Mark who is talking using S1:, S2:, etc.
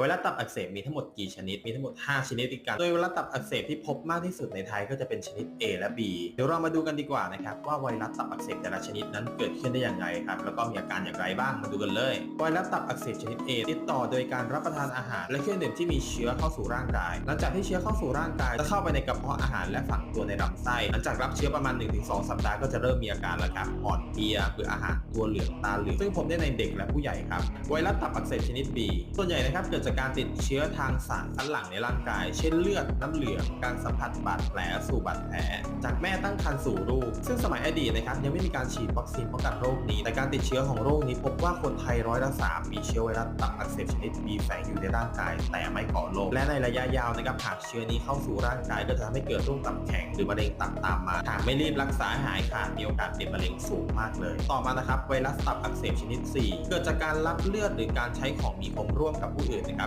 S1: ไวรัสตับอักเสบมีทั้งหมดกี่ชนิด มีทั้งหมด 5 ชนิดด้วยกัน โดยไวรัสตับอักเสบที่พบมากที่สุดในไทยก็จะเป็นชนิด A และ B เดี๋ยวเรามาดูกันดีกว่านะครับว่าไวรัสตับอักเสบแต่ละชนิดนั้นเกิดขึ้นได้อย่างไรครับแล้วก็มีอาการอย่างไรบ้างมาดูกันเลย ไวรัสตับอักเสบชนิด A ติดต่อโดยการรับประทานอาหาร และเครื่องดื่มที่มีเชื้อเข้าสู่ร่างกาย หลังจากที่เชื้อเข้าสู่ร่างกายจะเข้าไปในกระเพาะอาหารและฝังตัวในลำไส้ หลังจากรับเชื้อประมาณ 1-2 สัปดาห์ก็จะเริ่มมีอาการแล้วครับอ่อนเพลียเบื่ออาหารตัวเหลืองตาเหลืองซึ่งพบได้ในเด็กและผู้ใหญ่ครับไวรัสตับอักเสบชนิด B ส่วนใหญ่นะครับเกิดจากการติดเชื้อทางสารคัดหลั่งในร่างกาย เช่นเลือดน้ำเหลือง การสัมผัสบาดแผลสู่บาดแผล จากแม่ตั้งครรภ์สู่ลูก ซึ่งสมัยอดีตนะครับยังไม่มีการฉีดวัคซีนป้องกันโรคนี้ แต่การติดเชื้อของโรคนี้พบว่าคนไทยร้อยละสามมีเชื้อไวรัสตับอักเสบชนิด B แฝงอยู่ในร่างกาย แต่ไม่ก่อโรค และในระยะยาวนะครับหากเชื้อนี้เข้าสู่ร่างกายก็จะทำให้เกิดโรคตับแข็งหรือมะเร็งตับตามมา หากไม่รีบรักษาหายขาดมีโอกาสเป็นมะเร็งสูงมากเลย ต่อมานะครับไวรัสตับอักเสบชนิด 4 เกิดจากการรับเลือดหรือการใช้ของมีคมร่วมกับผู้อื่นนะ